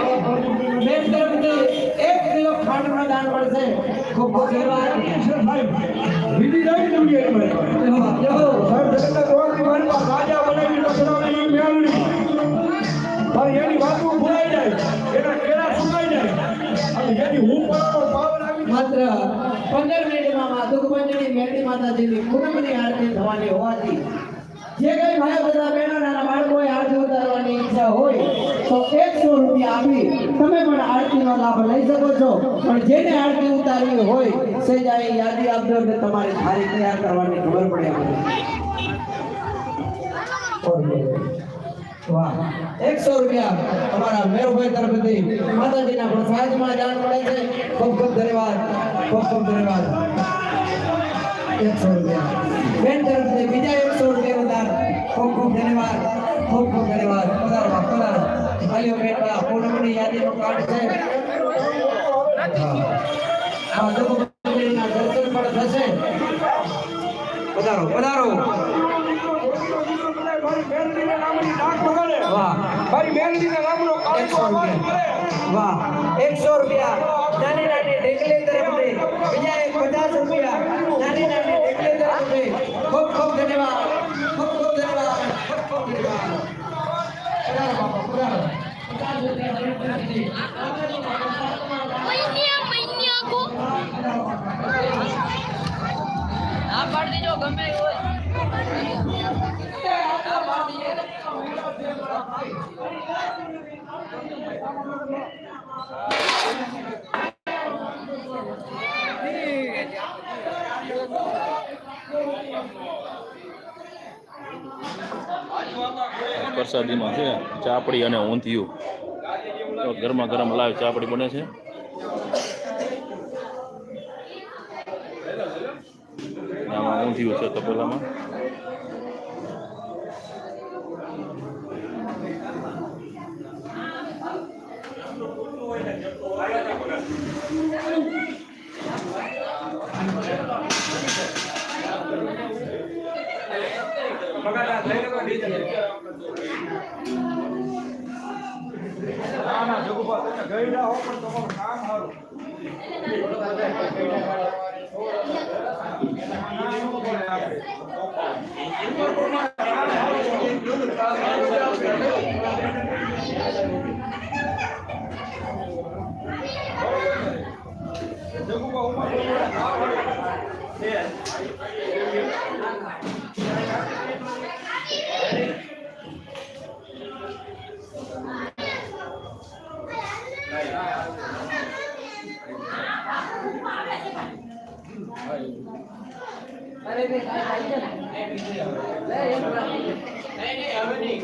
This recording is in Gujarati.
પંદર પ્રતિ એક કિલો ખાંડનો દાન મળશે. ખૂબ ખૂબ મિનિટ જો સાહેબ જગન્નાથ ગોવાની મારી પાસે રાજા બનાવી આરતી થવાની હોવાથી જે કઈ ભાઈ બધા બહેનો નાના બાળકોએ આરતી ઉતારવાની ઈચ્છા હોય, તો એકસો રૂપિયા આપી તમે પણ આરતીનો લાભ લઈ શકો છો. પણ જેને આરતી ઉતારવી હોય, સેજાએ યાદી આપજો એટલે તમારે થાળી તૈયાર કરવાની ખબર પડે વાહ, એકસો રૂપિયા અમારા મેળભાઈ તરફથી માતાજીના પ્રસાદમાં જાણ મળે છે. ખૂબ ખૂબ ધન્યવાદ, ખૂબ ખૂબ ધન્યવાદ. એકસો રૂપિયા બેન તરફથી બીજા એકસો રૂપિયા દાન ખૂબ ખૂબ ધન્યવાદ. ખૂબ ખૂબ ધન્યવાદ. પધારો પધારો ભાઈઓ બેટા પૂનમની યાદીનો કાર્ડ છે. આ દર્શન પણ થશે. પધારો પધારો. વાહ. મારી મેલડીના નામનો રૂપિયા. વાહ. એકસો રૂપિયા. ના પાડી પ્રસાદીમાં છે ચાપડી અને ઊંધિયું. ગરમા ગરમ લાઈવ ચાપડી બને છે. આમાં ઊંધિયું છે તપેલામાં ના ગયડા હો પણ તમારું કામ સારું. જગુભા ઉમર અરે બે નહીં